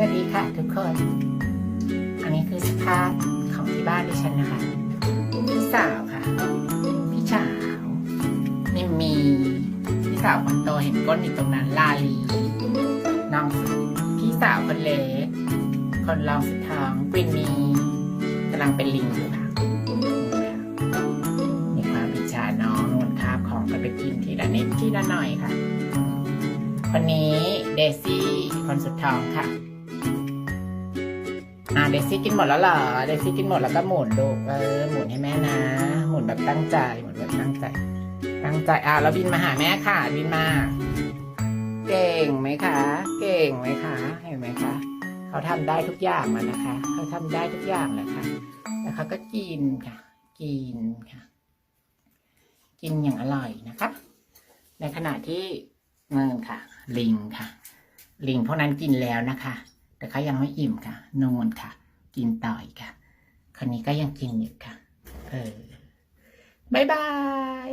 สวัสดีค่ะทุกคน อันนี้คือสภาพของที่บ้านดิฉันนะคะพี่สาวค่ะ พี่สาวนิมมีพี่สาวคนโตเห็นก้นอยู่ตรงนั้นลาลีน้องพี่สาวคนเล็กคนรองสุดท้องกวินมีกำลังเป็นลิงอยู่ค่ะมีความอิจฉาน้องนวลคาบของกันไปกินทีละนิดทีละหน่อยค่ะคนนี้เดซี่คนสุดท้องค่ะ อ่าเดซี่กินหมดแล้วเหรอเดซี่กินหมดแล้วก็หมุนลูกเออหมุนให้แม่นะ หมุนแบบตั้งใจหมุนแบบตั้งใจ ตั้งใจอะแล้วบินมาหาแม่ค่ะบินมา เก่งไหมคะ เก่งไหมคะเห็นไหมคะเขาทำได้ทุกอย่างมันนะคะ เขาทำได้ทุกอย่างแหละค่ะแล้วเขาก็กินค่ะ กินค่ะ กินอย่างอร่อยนะคะ ในขณะที่เงินค่ะ ลิงค่ะ ลิงพวกนั้นกินแล้วนะคะ แต่เขายังไม่อิ่มค่ะ นูนค่ะ กินต่อยค่ะ คนนี้ก็ยังกินอยู่ค่ะ เออบายบาย